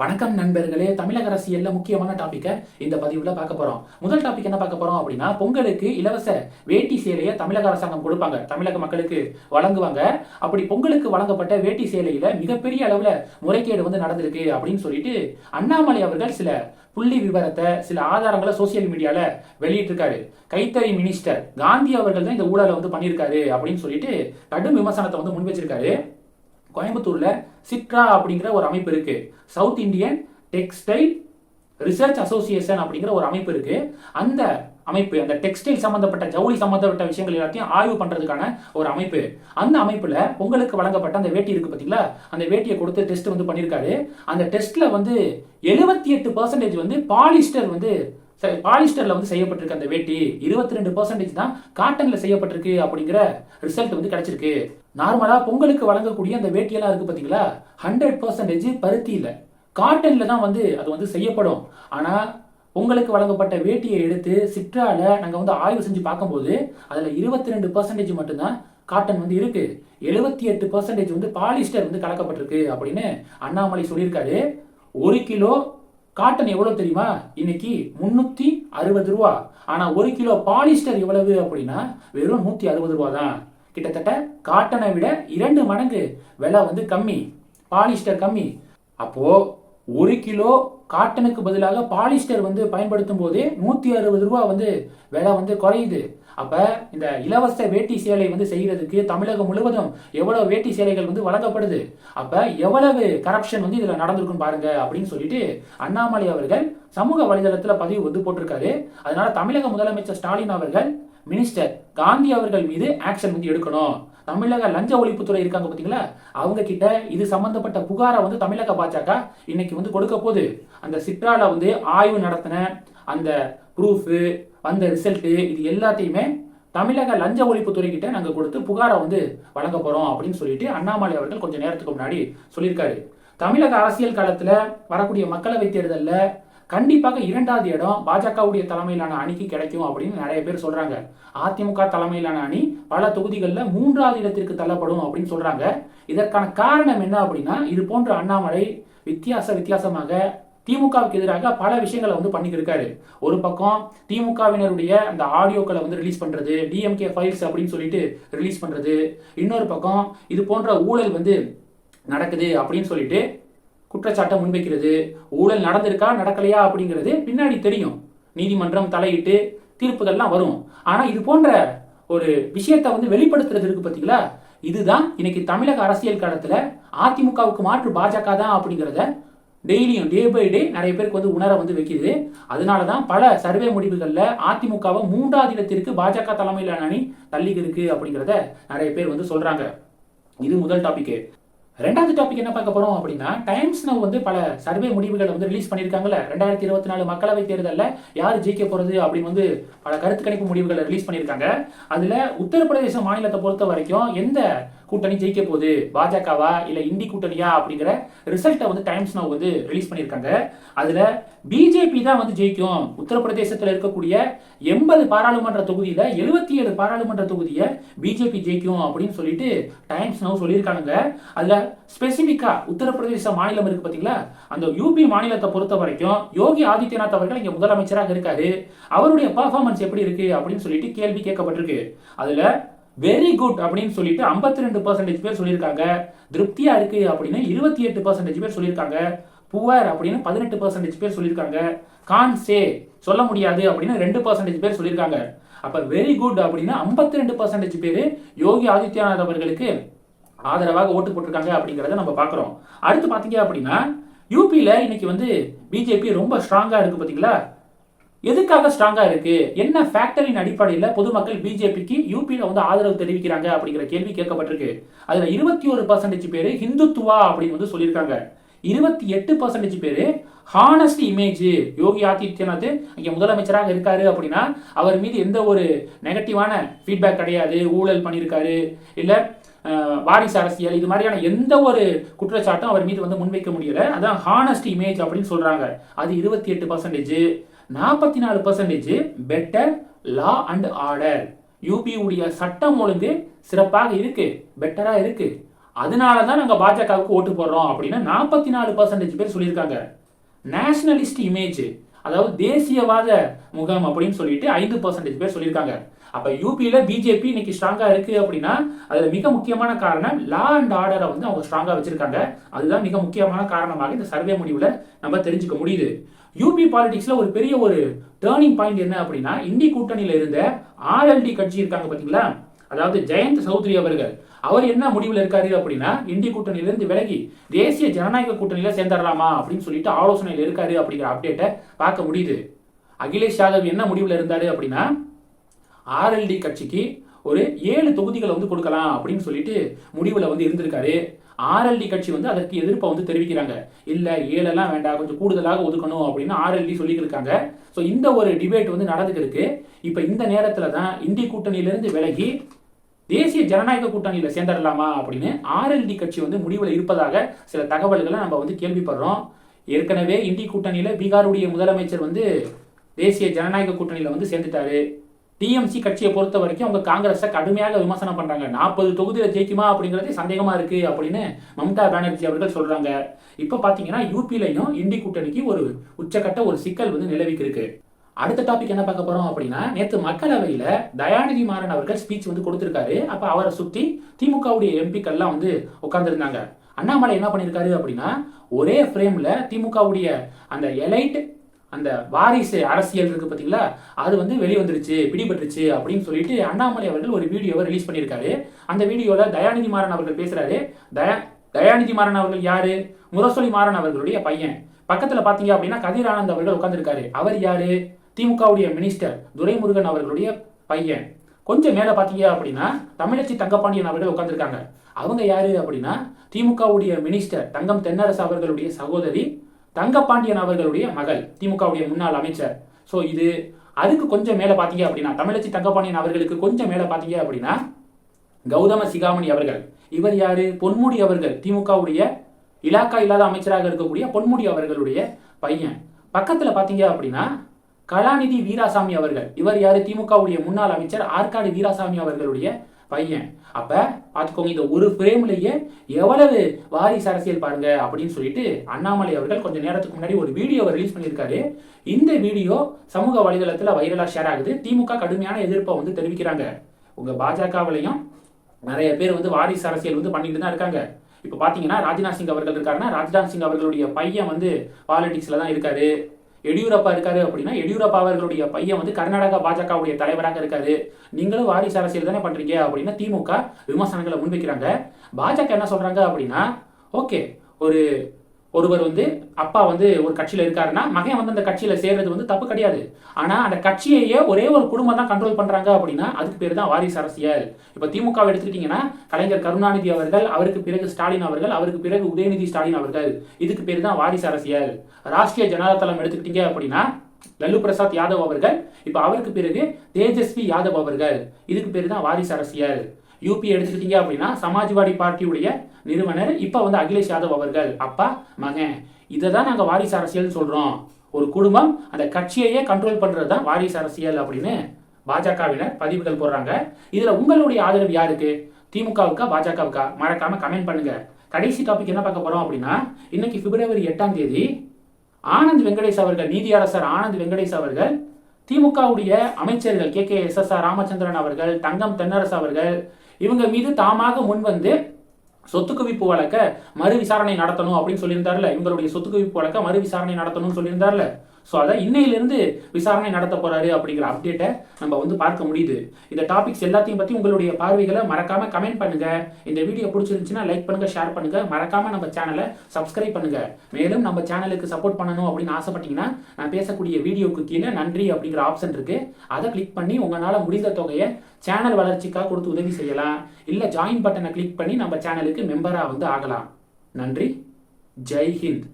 வணக்கம் நண்பர்களே. தமிழக அரசியல்ல முக்கியமான டாபிக்கை இந்த பதிவுல பார்க்க போறோம். முதல் டாபிக் என்ன பார்க்க போறோம் அப்படின்னா பொங்கலுக்கு இலவச வேட்டி சேலையை தமிழக அரசாங்கம் கொடுப்பாங்க. தமிழக மக்களுக்கு வழங்குவாங்க. அப்படி பொங்கலுக்கு வழங்கப்பட்ட வேட்டி சேலையில மிகப்பெரிய அளவுல முறைகேடு வந்து நடந்திருக்கு அப்படின்னு சொல்லிட்டு அண்ணாமலை அவர்கள் சில புள்ளி விவரத்தை சில ஆதாரங்களை சோசியல் மீடியால வெளியிட்டிருக்காரு. கைத்தறி மினிஸ்டர் காந்தி அவர்கள் தான் இந்த ஊழலை வந்து பண்ணியிருக்காரு அப்படின்னு சொல்லிட்டு கடும் விமர்சனத்தை வந்து முன் வச்சிருக்காரு. கோயம்புத்தூரில் சிட்ரா அப்படிங்கிற ஒரு அமைப்பு இருக்கு. South Indian textile research association அப்படிங்கிற ஒரு அமைப்பு இருக்கு. அந்த அமைப்பு அந்த டெக்ஸ்டைல் சம்பந்தப்பட்ட ஜவுளி சம்பந்தப்பட்ட விஷயங்கள் எல்லாத்தையும் ஆய்வு பண்றதுக்கான ஒரு அமைப்பு. அந்த அமைப்புல பொங்கலுக்கு வழங்கப்பட்ட அந்த வேட்டி இருக்கு பாத்தீங்களா? அந்த வேட்டியை கொடுத்து டெஸ்ட் வந்து பண்ணியிருக்காரு அந்த டெஸ்ட்ல வந்து எழுபத்தி எட்டு பர்சன்டேஜ் வந்து பாலிஸ்டர் வந்து ச- பாலிஸ்டர்ல வந்து செய்யப்பட்டிருக்கு அந்த வேட்டி. இருபத்தி ரெண்டு பர்சன்டேஜ் தான் காட்டன்ல செய்யப்பட்டிருக்கு அப்படிங்கிற ரிசல்ட் வந்து கிடைச்சிருக்கு. நார்மலாக பொங்கலுக்கு வழங்கக்கூடிய அந்த வேட்டியெல்லாம் இருக்குது பார்த்தீங்களா ஹண்ட்ரட் பர்சன்டேஜ் பருத்தி காட்டனில் தான் வந்து அது வந்து செய்யப்படும். ஆனால் பொங்கலுக்கு வழங்கப்பட்ட வேட்டியை எடுத்து சிட்ரால நாங்கள் வந்து ஆய்வு செஞ்சு பார்க்கும்போது அதில் இருபத்தி ரெண்டு பர்சன்டேஜ் மட்டும்தான் காட்டன் வந்து இருக்கு. எழுபத்தி எட்டு பர்சன்டேஜ் வந்து பாலிஸ்டர் வந்து கலக்கப்பட்டிருக்கு அப்படின்னு அண்ணாமலை சொல்லியிருக்காரு. ஒரு கிலோ காட்டன் எவ்வளவு தெரியுமா? இன்னைக்கு முன்னூத்தி அறுபது ரூபா. ஆனா ஒரு கிலோ பாலிஸ்டர் எவ்வளவு அப்படின்னா வெறும் நூத்தி அறுபது ரூபா தான் கிட்டத்தட்ட காட்டனை விட இரண்டு மடங்கு விலை வந்து கம்மி பாலிஸ்டர் கம்மி. அப்போ ஒரு கிலோ காட்டனுக்கு பதிலாக பாலிஸ்டர் வந்து பயன்படுத்தும் போதே நூத்தி அறுபது ரூபா வந்து விலை வந்து குறையுது. அப்ப இந்த இலவச வேட்டி சேலை வந்து செய்யறதுக்கு தமிழகம் முழுவதும் எவ்வளவு வேட்டி சேலைகள் வந்து வழங்கப்படுது? அப்ப எவ்வளவு கரப்ஷன் வந்து இதுல நடந்திருக்கும் பாருங்க அப்படின்னு சொல்லிட்டு அண்ணாமலை அவர்கள் சமூக வலைதளத்துல பதிவு வந்து போட்டிருக்காரு. அதனால தமிழக முதலமைச்சர் ஸ்டாலின் அவர்கள் மினிஸ்டர் காந்தி அவர்கள் மீது ஆக்ஷன் வந்து எடுக்கணும். தமிழக லஞ்ச ஒழிப்புத்துறை இருக்காங்க பார்த்தீங்களா அவங்க கிட்ட இது சம்பந்தப்பட்ட புகாரை வந்து தமிழக பாஜக இன்னைக்கு வந்து கொடுக்க போகுது. அந்த சிட்ரால வந்து ஆய்வு நடத்தின அந்த ப்ரூஃபு அந்த ரிசல்ட்டு இது எல்லாத்தையுமே தமிழக லஞ்ச ஒழிப்புத்துறை கிட்ட நாங்கள் கொடுத்து புகாரை வந்து வழங்க போகிறோம் அப்படின்னு சொல்லிட்டு அண்ணாமலை அவர்கள் கொஞ்ச நேரத்துக்கு முன்னாடி சொல்லியிருக்காரு. தமிழக அரசியல் காலத்தில் வரக்கூடிய மக்களவை தேர்தலில் கண்டிப்பாக இரண்டாவது இடம் பாஜகவுடைய தலைமையிலான அணிக்கு கிடைக்கும் அப்படின்னு நிறைய பேர் சொல்றாங்க. அதிமுக தலைமையிலான அணி பல தொகுதிகளில் மூன்றாவது இடத்திற்கு தள்ளப்படும் அப்படின்னு சொல்றாங்க. இதற்கான காரணம் என்ன அப்படின்னா இது போன்ற அண்ணாமலை வித்தியாச வித்தியாசமாக திமுகவுக்கு எதிராக பல விஷயங்களை வந்து பண்ணிக்கிட்டு இருக்காரு. ஒரு பக்கம் திமுகவினருடைய அந்த ஆடியோக்களை வந்து ரிலீஸ் பண்றது டிஎம்கே ஃபைல்ஸ் அப்படின்னு சொல்லிட்டு ரிலீஸ் பண்றது. இன்னொரு பக்கம் இது போன்ற ஊழல் வந்து நடக்குது அப்படின்னு சொல்லிட்டு குற்றச்சாட்டை முன்வைக்கிறது. ஊழல் நடந்திருக்கா? நடக்கலையா? அப்படிங்கிறது பின்னாடி தெரியும். நீதிமன்றம் தலையிட்டு தீர்ப்புகள்லாம் வரும். ஆனால் இது போன்ற ஒரு விஷயத்தை வந்து வெளிப்படுத்துறது இருக்கு பார்த்தீங்களா இதுதான் இன்னைக்கு தமிழக அரசியல் காலத்தில் அதிமுகவுக்கு மாற்று பாஜக தான் அப்படிங்கிறத டெய்லியும் டே பை டே நிறைய பேருக்கு வந்து உணர வந்து வைக்குது. அதனால தான் பல சர்வே முடிவுகளில் அதிமுகவை மூன்றாவது இடத்திற்கு பாஜக தலைமையிலான அணி தள்ளி இருக்கு அப்படிங்கிறத நிறைய பேர் வந்து சொல்றாங்க. இது முதல் டாபிக் ரெண்டாவது டாபிக் என்ன பார்க்க போறோம் அப்படின்னா டைம்ஸ் நவ் வந்து பல சர்வே முடிவுகளை வந்து ரிலீஸ் பண்ணியிருக்காங்கல்ல. ரெண்டாயிரத்தி இருபத்தி நாலு மக்களவை தேர்தலில் யார் ஜெயிக்க போறது அப்படின்னு வந்து பல கருத்து கணிப்பு முடிவுகளை ரிலீஸ் பண்ணியிருக்காங்க. அதுல உத்தரப்பிரதேச மாநிலத்தை பொறுத்த வரைக்கும் எந்த கூட்டணி ஜெயிக்க போகுது. பாஜகவா இல்ல இந்தி கூட்டணியா அப்படிங்கிற ரிசல்ட்டை வந்து டைம்ஸ் நவ் வந்து ரிலீஸ் பண்ணியிருக்காங்க. அதுல பிஜேபி தான் வந்து ஜெயிக்கும். உத்தரப்பிரதேசத்துல இருக்கக்கூடிய எண்பது பாராளுமன்ற தொகுதியில எழுபத்தி ஏழு பாராளுமன்ற தொகுதியை பிஜேபி ஜெயிக்கும் அப்படின்னு சொல்லிட்டு டைம்ஸ் நவ் சொல்லியிருக்காங்க அதுல ஸ்பெசிபிக்கா உத்தரப்பிரதேச மாநிலம் இருக்கு பாத்தீங்களா? அந்த யூபி மாநிலத்தை பொறுத்த வரைக்கும் யோகி ஆதித்யநாத் அவர்கள் இங்க முதலமைச்சராக இருக்காரு. அவருடைய பர்ஃபார்மன்ஸ் எப்படி இருக்கு அப்படின்னு சொல்லிட்டு கேள்வி கேட்கப்பட்டிருக்கு. அதுல வெரி குட் அப்படின்னு சொல்லிட்டு 52% ரெண்டு பர்சன்டேஜ் பேர் சொல்லியிருக்காங்க. திருப்தியா இருக்கு அப்படின்னு இருபத்தி எட்டு பர்சன்டேஜ் பேர் சொல்லியிருக்காங்க. புவர் அப்படின்னு பதினெட்டு பர்சன்டேஜ் பேர் சொல்லியிருக்காங்க. கான் சே சொல்ல முடியாது அப்படின்னு ரெண்டு பர்சன்டேஜ் பேர் சொல்லியிருக்காங்க. அப்ப வெரி குட் அப்படின்னு 52% ரெண்டு பர்சன்டேஜ் பேர் யோகி ஆதித்யநாத் அவர்களுக்கு ஆதரவாக ஓட்டு போட்டிருக்காங்க அப்படிங்கிறத நம்ம பார்க்குறோம். அடுத்து பார்த்தீங்க அப்படின்னா யூபியில் இன்னைக்கு வந்து பிஜேபி ரொம்ப ஸ்ட்ராங்காக இருக்கு பார்த்தீங்களா? எதுக்காக ஸ்ட்ராங்காக இருக்கு? என்ன ஃபேக்டரின் அடிப்படையில் பொதுமக்கள் பிஜேபிக்கு யூபியில் வந்து ஆதரவு தெரிவிக்கிறாங்க அப்படிங்கிற கேள்வி கேட்கப்பட்டிருக்கு. அதில் இருபத்தி ஒரு பர்சன்டேஜ் பேர் ஹிந்துத்துவா அப்படின்னு வந்து சொல்லியிருக்காங்க. இருபத்தி எட்டு பர்சன்டேஜ் பேர் ஹானஸ்ட் இமேஜ் யோகி ஆதித்யநாத் இங்கே முதலமைச்சராக இருக்காரு அப்படின்னா அவர் மீது எந்த ஒரு நெகட்டிவான ஃபீட்பேக் கிடையாது. ஊழல் பண்ணியிருக்காரு. இல்லை வாரிசு அரசியல் இது மாதிரியான எந்த ஒரு குற்றச்சாட்டும் அவர் மீது வந்து முன்வைக்க முடியல. அதான் ஹானஸ்ட் இமேஜ் அப்படின்னு சொல்றாங்க. அது இருபத்தி எட்டு பர்சன்டேஜ் நாற்பத்தி நாலு percentage better law and order UP உடைய சட்டம் ஒழுங்கு சிறப்பாக இருக்கு பெட்டரா இருக்கு. அதனால தான் நாங்கள் பாஜகவுக்கு ஓட்டு போடுறோம் அப்படின்னு நாற்பத்தி நாலு பர்சன்டேஜ் பேர் சொல்லியிருக்காங்க. நேஷனலிஸ்ட் இமேஜ் அதாவது தேசியவாத முகம் அப்படின்னு சொல்லிட்டு ஐந்து பர்சன்டேஜ் பேர் சொல்லியிருக்காங்க. அப்ப யூபியில பிஜேபி இன்னைக்கு ஸ்ட்ராங்கா இருக்கு அப்படின்னா அதுல மிக முக்கியமான காரணம் லா அண்ட் ஆர்டரை வந்து அவங்க ஸ்ட்ராங்கா வச்சிருக்காங்க. அதுதான் மிக முக்கியமான காரணமாக இந்த சர்வே முடிவுல நம்ம தெரிஞ்சுக்க முடியுது. யூபி பாலிடிக்ஸில் ஒரு பெரிய ஒரு டேர்னிங் பாயிண்ட் என்ன அப்படின்னா இந்தி கூட்டணியில் இருந்த ஆர்எல்டி கட்சி இருக்காங்க பார்த்தீங்களா அதாவது ஜெயந்த் சௌத்ரி அவர்கள். அவர் என்ன முடிவில் இருக்காரு அப்படின்னா இந்தி கூட்டணியிலிருந்து விலகி தேசிய ஜனநாயக கூட்டணியில சேர்ந்துடலாமா அப்படின்னு சொல்லிட்டு ஆலோசனையில் இருக்காரு அப்படிங்கிற அப்டேட்டை பார்க்க முடியுது. அகிலேஷ் யாதவ் என்ன முடிவில் இருந்தாரு அப்படின்னா ஆர்எல்டி கட்சிக்கு ஒரு ஏழு தொகுதிகளை வந்து கொடுக்கலாம் அப்படின்னு சொல்லிட்டு முடிவில் வந்து இருந்திருக்காரு. ஆர்எல்டி கட்சி வந்து அதற்கு எதிர்ப்பை வந்து தெரிவிக்கிறாங்க. இல்லை ஏழெல்லாம் வேண்டாம் கொஞ்சம் கூடுதலாக ஒதுக்கணும் அப்படின்னு ஆர்எல்டி சொல்லியிருக்காங்க ஸோ இந்த ஒரு டிபேட் வந்து நடந்துக்கிருக்கு இப்போ இந்த நேரத்தில் தான் இந்திய கூட்டணியிலிருந்து விலகி தேசிய ஜனநாயக கூட்டணியில் சேர்ந்துடலாமா அப்படின்னு ஆர்எல்டி கட்சி வந்து முடிவில் இருப்பதாக சில தகவல்களை நம்ம வந்து கேள்விப்படுறோம். ஏற்கனவே இந்திய கூட்டணியில் பீகாருடைய முதலமைச்சர் வந்து தேசிய ஜனநாயக கூட்டணியில் வந்து சேர்ந்துட்டாரு. டிஎம்சி கட்சியை பொறுத்த வரைக்கும் அவங்க காங்கிரஸை கடுமையாக விமர்சனம் பண்றாங்க. நாற்பது தொகுதியில் ஜெயிக்குமா அப்படிங்கிறதே சந்தேகமா இருக்கு அப்படின்னு மம்தா பானர்ஜி அவர்கள் சொல்றாங்க. இப்போ பாத்தீங்கன்னா யூபிலையும் இந்தி கூட்டணிக்கு ஒரு உச்சக்கட்ட ஒரு சிக்கல் வந்து நிலவிக்கு இருக்கு அடுத்த டாபிக் என்ன பார்க்க போறோம் அப்படின்னா நேற்று மக்களவையில் தயாநிதி மாறன் அவர்கள் ஸ்பீச் வந்து கொடுத்திருக்காரு. அப்போ அவரை சுற்றி திமுகவுடைய எம்பிக்கள்லாம் வந்து உட்கார்ந்துருந்தாங்க. அண்ணாமலை என்ன பண்ணியிருக்காரு அப்படின்னா ஒரே ஃப்ரேமில் திமுகவுடைய அந்த எலைட் அந்த வாரிசு அரசியல் இருக்கு பார்த்தீங்களா அது வந்து வெளிவந்துருச்சு பிடிபட்டுருச்சு அப்படின்னு சொல்லிட்டு அண்ணாமலை அவர்கள் ஒரு வீடியோவை ரிலீஸ் பண்ணியிருக்காரு. அந்த வீடியோவில் தயாநிதி மாறன் அவர்கள் பேசுகிறாரு தயா தயாநிதி மாறன் அவர்கள் யாரு? முரசொலி மாறன் அவர்களுடைய பையன். பக்கத்தில் பார்த்தீங்க அப்படின்னா கதிர் ஆனந்த் அவர்கள் உட்காந்துருக்காரு அவர் யாரு? திமுகவுடைய மினிஸ்டர் துரைமுருகன் அவர்களுடைய பையன். கொஞ்சம் மேலே பார்த்தீங்க அப்படின்னா தமிழச்சி தங்கப்பாண்டியன் அவர்கள் உட்காந்துருக்காங்க அவங்க யாரு அப்படின்னா திமுகவுடைய மினிஸ்டர் தங்கம் தென்னரசு அவர்களுடைய சகோதரி தங்கப்பாண்டியன் அவர்களுடைய மகள் திமுகவுடைய முன்னாள் அமைச்சர். ஸோ இது அதுக்கு கொஞ்சம் மேலே பார்த்தீங்க அப்படின்னா தமிழச்சி தங்கப்பாண்டியன் அவர்களுக்கு கொஞ்சம் மேலே பார்த்தீங்க அப்படின்னா கௌதம சிகாமணி அவர்கள். இவர் யாரு? பொன்முடி அவர்கள் திமுகவுடைய இலாக்கா இல்லாத அமைச்சராக இருக்கக்கூடிய பொன்முடி அவர்களுடைய பையன். பக்கத்தில் பார்த்தீங்க அப்படின்னா கலாநிதி வீராசாமி அவர்கள். இவர் யாரு? திமுகவுடைய முன்னாள் அமைச்சர் ஆற்காடு வீராசாமி அவர்களுடைய பையன். அப்ப பாத்துக்கோங்க இந்த ஒரு ஃப்ரேம்லயே எவ்வளவு வாரிசு அரசியல் பாருங்க அப்படின்னு சொல்லிட்டு அண்ணாமலை அவர்கள் கொஞ்சம் நேரத்துக்கு முன்னாடி ஒரு வீடியோவை ரிலீஸ் பண்ணியிருக்காரு. இந்த வீடியோ சமூக வலைதளத்துல வைரலா ஷேர் ஆகுது. திமுக கடுமையான எதிர்ப்பை வந்து தெரிவிக்கிறாங்க. உங்க பாஜகவிலையும் நிறைய பேர் வந்து வாரிசு அரசியல் வந்து பண்ணிட்டு தான் இருக்காங்க. இப்போ பார்த்தீங்கன்னா ராஜ்நாத் சிங் அவர்கள் இருக்காருன்னா ராஜ்நாத் சிங் அவர்களுடைய பையன் வந்து பாலிடிக்ஸில் தான் இருக்காரு. எடியூரப்பா இருக்காரு அப்படின்னா எடியூரப்பா அவர்களுடைய பையன் வந்து கர்நாடகா பாஜகவுடைய தலைவராக இருக்காரு. நீங்களும் வாரிசு அரசியல் தானே பண்றீங்க அப்படின்னா திமுக விமர்சனங்களை முன்வைக்கிறாங்க. பாஜக என்ன சொல்றாங்க அப்படின்னா ஓகே ஒரு ஒருவர் வந்து அப்பா வந்து ஒரு கட்சியில் இருக்காருன்னா மகன் வந்து அந்த கட்சியில் சேர்றது வந்து தப்பு கிடையாது. ஆனால் அந்த கட்சியையே ஒரே ஒரு குடும்பம் தான் கண்ட்ரோல் பண்ணுறாங்க அப்படின்னா அதுக்கு பேர் தான் வாரிசு அரசியல். இப்போ திமுக எடுத்துக்கிட்டிங்கன்னா கலைஞர் கருணாநிதி அவர்கள் அவருக்கு பிறகு ஸ்டாலின் அவர்கள் அவருக்கு பிறகு உதயநிதி ஸ்டாலின் அவர்கள். இதுக்கு பேர் தான் வாரிசு அரசியல். ராஷ்டிரிய ஜனதா தளம் எடுத்துக்கிட்டீங்க அப்படின்னா லல்லு பிரசாத் யாதவ் அவர்கள் இப்போ அவருக்கு பிறகு தேஜஸ்வி யாதவ் அவர்கள். இதுக்கு பேர் தான் வாரிசு அரசியல். யூபி எடுத்துக்கிட்டீங்க அப்படின்னா சமாஜ்வாடி பார்ட்டியுடைய நிறுவனர் இப்போ வந்து அகிலேஷ் யாதவ் அவர்கள். அப்பா மகன். இதை தான் நாங்கள் வாரிசு அரசியல்னு சொல்கிறோம் ஒரு குடும்பம் அந்த கட்சியையே கண்ட்ரோல் பண்ணுறது தான் வாரிசு அரசியல் அப்படின்னு பாஜகவினர் பதிவுகள் போடுறாங்க. இதில் உங்களுடைய ஆதரவு யாருக்கு? திமுகவுக்கா பாஜகவுக்கா? மறக்காமல் கமெண்ட் பண்ணுங்க. கடைசி டாபிக் என்ன பார்க்க போகிறோம் அப்படின்னா இன்னைக்கு பிப்ரவரி எட்டாம் தேதி ஆனந்த் வெங்கடேஷ் அவர்கள் நீதியரசர் ஆனந்த் வெங்கடேஷ் அவர்கள் திமுகவுடைய அமைச்சர்கள் K K S S R Ramachandran அவர்கள் தங்கம் தென்னரசு அவர்கள் இவங்க மீது தாமாக முன்வந்து சொத்து குவிப்பு வழக்க மறு விசாரணை நடத்தணும் அப்படின்னு சொல்லியிருந்தார்ல. இவங்களுடைய சொத்து குவிப்பு வழக்க மறு விசாரணை நடத்தணும்னு சொல்லியிருந்தார்ல. ஸோ அதை இன்னையிலேருந்து விசாரணை நடத்த போகிறாரு அப்படிங்கிற அப்டேட்டை நம்ம வந்து பார்க்க முடியுது. இந்த டாபிக்ஸ் எல்லாத்தையும் பற்றி உங்களுடைய பார்வைகளை மறக்காமல் கமெண்ட் பண்ணுங்க. இந்த வீடியோ பிடிச்சிருந்துச்சுன்னா லைக் பண்ணுங்கள் ஷேர் பண்ணுங்கள் மறக்காமல் நம்ம சேனலை சப்ஸ்கிரைப் பண்ணுங்கள் மேலும் நம்ம சேனலுக்கு சப்போர்ட் பண்ணணும் அப்படின்னு ஆசைப்பட்டீங்கன்னா நான் பேசக்கூடிய வீடியோக்கு கீழே நன்றி அப்படிங்கிற ஆப்ஷன் இருக்குது அதை கிளிக் பண்ணி உங்களால் முடிந்த தொகையை சேனல் வளர்ச்சிக்காக கொடுத்து உதவி செய்யலாம். இல்லை ஜாயின் பட்டனை கிளிக் பண்ணி நம்ம சேனலுக்கு மெம்பராக வந்து ஆகலாம். நன்றி. ஜெய் ஹிந்த்.